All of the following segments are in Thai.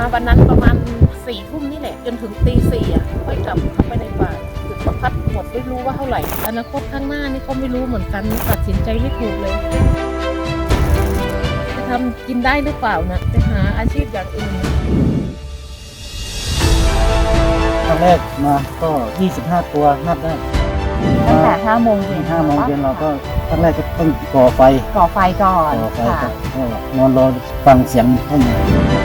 มาวันนั้นประมาณสี่ทุ่มนี่แหละ จนถึงตีสี่อะค่อยกลับเข้าไปในป่าจุดประทัดหมดไม่รู้ว่าเท่าไหร่ อนาคตข้างหน้านี่ก็ไม่รู้เหมือนกันตัดสินใจไม่ถูกเลย จะทำกินได้หรือเปล่านะไปหาอาชีพอย่างอื่นตอนแรกมาก็ 25 ตัวนับได้ตั้งแต่ห้าโมงเย็นห้าโมงเย็นเราก็ตอนแรกก็ต้องก่อไฟก่อไฟก่อนก่อไฟค่ะก็ก็นอนรอฟังเสียงข้างในอย่า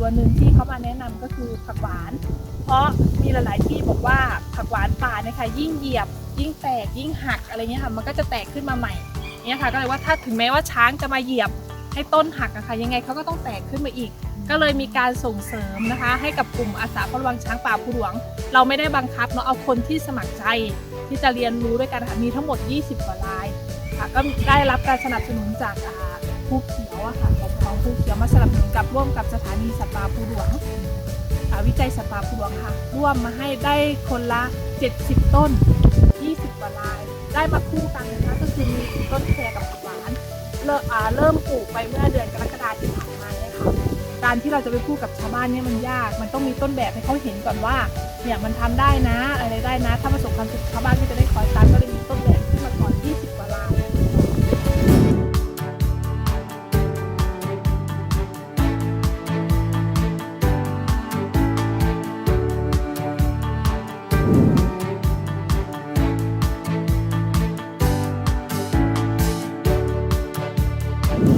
ตัวหนึ่งที่เขามาแนะนำก็คือผักหวาน เพราะมีหลาย ๆ ที่บอกว่าผักหวานป่าเนี่ยค่ะยิ่งเหยียบ ยิ่งแตกยิ่งหักอะไรเงี้ยค่ะมันก็จะแตกขึ้นมาใหม่เนี่ยค่ะก็เลยว่าถ้าถึงแม้ว่าช้างจะมาเหยียบให้ต้นหักอะค่ะยังไงเขาก็ต้องแตกขึ้นมาอีก ก็เลยมีการส่งเสริมนะคะ ให้กับกลุ่มอาสาเฝ้าระวังช้างป่าภูหลวง เราไม่ได้บังคับเนาะเอาคนที่สมัครใจ ที่จะเรียนรู้ด้วยกันค่ะมีทั้งหมด 20 กว่ารายค่ะก็ได้รับการสนับสนุนจากอา ภูเขียวอะค่ะของของภูเขียวมาสนับสนุนกับร่วมกับสถานีสัตว์ป่าภูหลวงอาวิจัยสัตว์ป่าภูหลวงค่ะ ร่วมมาให้ได้คนละ 70 ต้น 20กว่าลาย ได้มาคู่กันนะคะก็คือมีต้นแครกับหวานเริ่มเริ่มปลูกไปเมื่อเดือนกรกฎาคมที่ผ่านมาเนี่ยค่ะการที่เราจะไปพูดกับชาวบ้านเนี่ยมันยาก มันต้องมีต้นแบบให้เขาเห็นก่อนว่าเนี่ยมันทำได้นะอะไรได้นะ ถ้าประสบความสำเร็จชาวบ้านก็จะได้คอยตามก็เลยมีต้นแบบ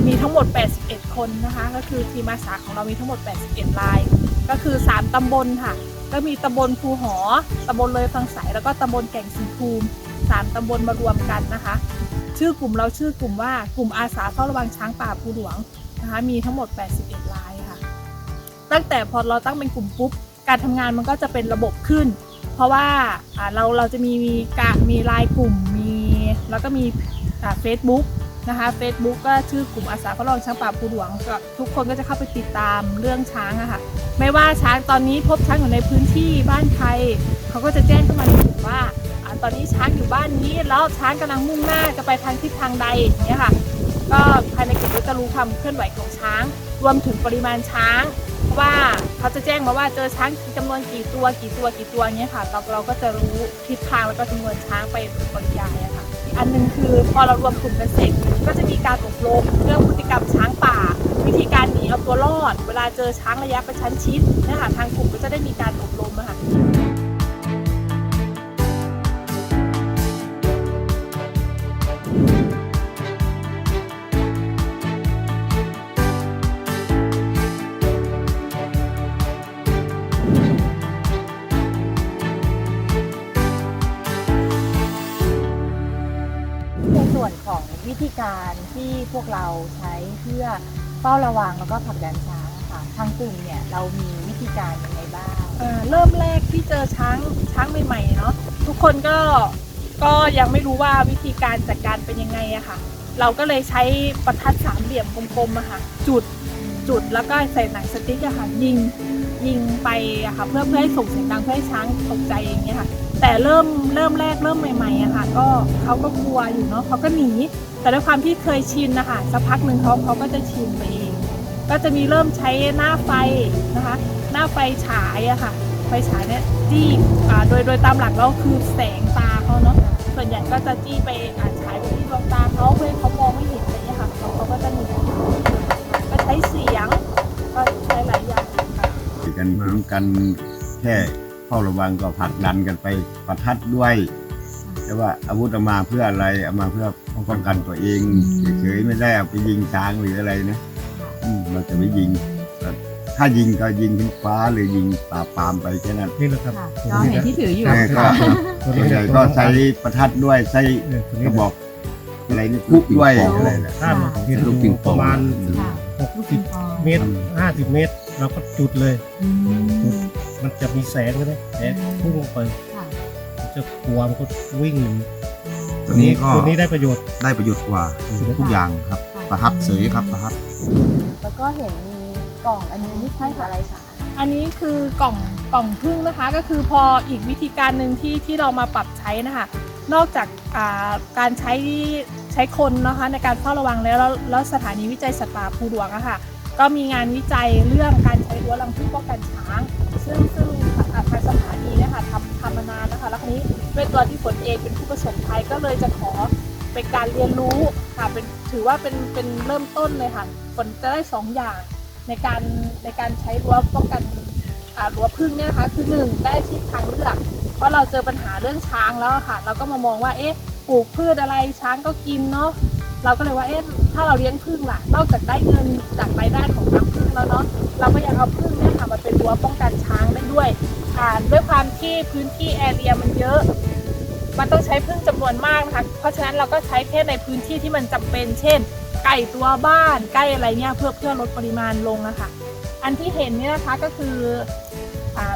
มีทั้งหมด 81 คนนะคะ ก็คือทีมอาสาของเรามีทั้งหมด 81 ราย ก็คือ 3 ตำบลค่ะ ก็มีตำบลภูหอ ตำบลเลยฟังสาย แล้วก็ตำบลแก่งสีภูมิ 3 ตำบลมารวมกันนะคะ ชื่อกลุ่มเราชื่อกลุ่มว่ากลุ่มอาสาเฝ้าระวังช้างป่าภูหลวงนะคะ มีทั้งหมด 81 รายค่ะ ตั้งแต่พอเราตั้งเป็นกลุ่มปุ๊บ การทำงานมันก็จะเป็นระบบขึ้น เพราะว่าอ่าเราเราจะมีมีการมีไลน์กลุ่ม มีแล้วก็มีเฟซบุ๊ก นะคะ Facebook ก็ชื่อกลุ่มอาสาเฝ้าระวังช้างป่าภูหลวงก็ทุกคนก็จะเข้าไปติดตามเรื่องช้างอะค่ะไม่ว่าช้างตอนนี้พบช้างอยู่ในพื้นที่บ้านใครเขาก็จะแจ้งเข้ามาในกลุ่มว่าอตอนนี้ช้างอยู่บ้านนี้แล้วช้างกำลังมุ่งหน้าจะไปทางทิศทางใดอย่างเงี้ยค่ะ ก็ภายในกลุ่มก็จะรู้ความเคลื่อนไหวของช้าง รวมถึงปริมาณช้างว่าเขาจะแจ้งมาว่าเจอช้างจำนวนกี่ตัวกี่ตัวกี่ตัวเนี้ยค่ะเราเราก็จะรู้ทิศทางแล้วก็จำนวนช้างไปโดยปริยายะค่ะ อันหนึงคือพอเรารวมกลุ่มกันเสร็จก็จะมีการอบรมเรื่องพฤติกรรมช้างป่า วิธีการหนีเอาตัวรอด เวลาเจอช้างระยะประชันชิดนะคะทางกลุ่มก็จะได้มีการอบรมอะค่ะ ของวิธีการที่พวกเราใช้เพื่อเฝ้าระวังแล้วก็ผลักดันช้างค่ะทางกลุ่มเนี่ยเรามีวิธีการยังไงบ้างเอ่อเริ่มแรกที่เจอช้างช้างใหม่ๆเนาะทุกคนก็ก็ยังไม่รู้ว่าวิธีการจัดการเป็นยังไงอะค่ะ เราก็เลยใช้ประทัดสามเหลี่ยมกลมๆอะค่ะ จุดจุดแล้วก็ใส่หนังสติ๊กอะค่ะยิงยิงไปอะค่ะเพื่อเพื่อให้ส่งเสียงดังเพื่อให้ช้างตกใจอย่างเงี้ยค่ะ แต่เริ่มเริ่มแรกเริ่มใหม่ๆอะค่ะ ก็เขาก็กลัวอยู่เนาะเขาก็หนี แต่ด้วยความที่เคยชินนะคะสักพักหนึ่งเขาเขาก็จะชินไปเอง ก็จะมีเริ่มใช้หน้าไฟนะคะ หน้าไฟฉายอะค่ะ ไฟฉายเนี่ยจี้อ่าโดยโดยตามหลักแล้วคือแสงตาเขาเนาะส่วนใหญ่ก็จะจี้ไปอ่าฉายไปที่ดวงตาเขาเพื่อเขามองไม่เห็นอะไรอย่างเงี้ยค่ะเขาเขาก็จะหนีก็ใช้เสียงก็ใช้หลายอย่างค่ะกันคุ้มกันแค่ ฝ้าระวังก็ผลักดันกันไปประทัดด้วย แต่ว่าอาวุธเอามาเพื่ออะไรเอามาเพื่อป้องกันตัวเองเฉยๆไม่ได้เอาไปยิงช้างหรืออะไรนะอืมเราจะไม่ยิง ถ้ายิงก็ยิงขึ้นฟ้าหรือยิงปราบปรามไปแค่นั้นนี่แหละครับค่ะก็เห็นที่ถืออยู่แต่ก็ส่วนใหญ่ก็ใช้ประทัดด้วยใช้กระบอกอะไรนี่คุกด้วยอะไรนะถ้าเห็นลูกปิงปปองระมาณค่ะหกสิบเมตรห้าสิบเมตร เราก็จุดเลยอืม มันจะมีแสงใช่ไหมแสงพุ่งลงไปค่ะมันจะกลัวมันก็วิ่งหนีตัวนี้ก็ตัวนี้ได้ประโยชน์ ได้ประโยชน์กว่าทุกอย่างครับ ประทัดเสยครับประทัดแล้วก็เห็นมีกล่องอันนี้นี่ใช่อะไรคะอันนี้คือกล่องกล่องพึ่งนะคะ ก็คือพออีกวิธีการหนึ่งที่ที่เรามาปรับใช้นะคะนอกจากอ่าการใช้ใช้คนนะคะในการเฝ้าระวังแล้วแล้วแล้วสถานีวิจัยสัตว์ป่าภูหลวงอะค่ะก็มีงานวิจัยเรื่องการใช้รั้วรังผึ้งป้องกันช้าง ซึ่งซึ่งอ่าทางสถานีเนี่ยค่ะทำทำมานานนะคะ แล้วคราวนี้ด้วยตัวที่ฝนเองเป็นผู้ประสบภัยก็เลยจะขอเป็นการเรียนรู้ค่ะเป็นถือว่าเป็นเป็นเริ่มต้นเลยค่ะฝนจะได้สองอย่างในการในการใช้รั้วป้องกันรั้วพึ่งเนี่ยนะคะคือหนึ่งได้ชีพทางเลือก เพราะเราเจอปัญหาเรื่องช้างแล้วค่ะ เราก็มามองว่าเอ๊ะปลูกพืชอะไรช้างก็กินเนาะเราก็เลยว่าเอ๊ะถ้าเราเลี้ยงพึ่งล่ะนอกจากได้เงินจากรายได้ของน้ำพึ่งแล้วเนาะ เราก็ยังเอาพึ่งเนี่ยค่ะมาเป็นรั้วป้องกันช้างได้ด้วยอ่าด้วยความที่พื้นที่แอเรียมันเยอะ มันต้องใช้พึ่งจำนวนมากนะคะเพราะฉะนั้นเราก็ใช้แค่ในพื้นที่ที่มันจำเป็น เช่นไก่ตัวบ้านใกล้อะไรเนี่ยเพื่อเพื่อลดปริมาณลงนะคะอันที่เห็นเนี่ยนะคะก็คืออา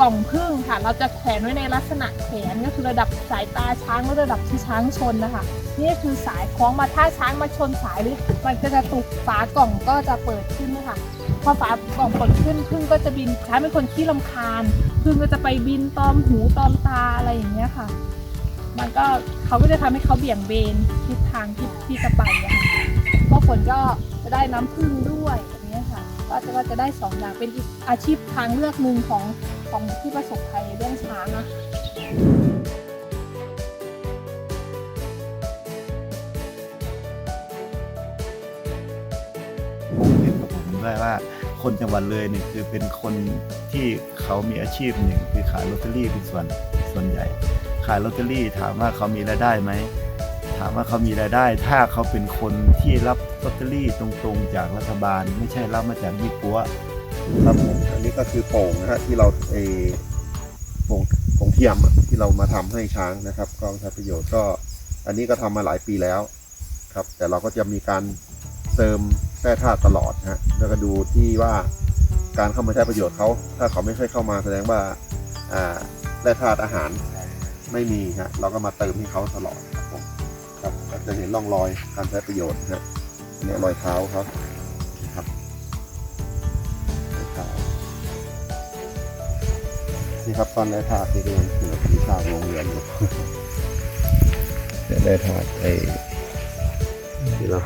กล่องพึ่งค่ะ เราจะแขวนไว้ในลักษณะแขนก็คือระดับสายตาช้างและระดับที่ช้างชนนะคะ นี่คือสายคล้องมาถ้าช้างมาชนสายหรือมันก็จะตุกฝากล่องก็จะเปิดขึ้นนะคะพอฝากล่องเปิดขึ้นพึ่งก็จะบินช้างเป็นคนขี้ลำคาญพึ่งก็จะไปบินตอมหูตอมตาอะไรอย่างเงี้ยค่ะ มันก็เขาก็จะทำให้เขาเบี่ยงเบนทิศทางที่ที่จะไปอะค่ะก็ฝนก็จะได้น้ำพึ่งด้วยอย่างเงี้ยค่ะ ก็จะก็จะได้สองอย่างเป็นอีกอาชีพทางเลือกหนึ่งของ ของที่ประสบภัยเรื่องช้างนะผมเห็นกับผมด้วยว่าคนจังหวัดเลยเนี่ยคือเป็นคนที่เขามีอาชีพหนึ่งคือขายลอตเตอรี่เป็นส่วนส่วนใหญ่ ขายลอตเตอรี่ถามว่าเขามีรายได้ไหมถามว่าเขามีรายได้ ถ้าเขาเป็นคนที่รับลอตเตอรี่ตรงๆจากรัฐบาล ไม่ใช่รับมาจากยี่ปัว ครับผมอันนี้ก็คือโป่งนะฮะที่เราเอโป่งโป่งเทียมอะที่เรามาทำให้ช้างนะครับ ก็ใช้ประโยชน์ก็ อันนี้ก็ทำมาหลายปีแล้วครับ แต่เราก็จะมีการเติมแร่ธาตุตลอดนะฮะแล้วก็ดูที่ว่าการเข้ามาใช้ประโยชน์เขาถ้าเขาไม่ค่อยเข้ามาแสดงว่าอ่าแร่ธาตุอาหารไม่มีฮะเราก็มาเติมให้เขาตลอดครับผมครับจะเห็นร่องรอยการใช้ประโยชน์นะฮะอันนี้รอยเท้าครับ นี่ครับตอนแรกถาดนี่ก็ยังคือมีฉากโรงเรียนอยู่เดี๋ยวได้ถาดไอ้ที่เรา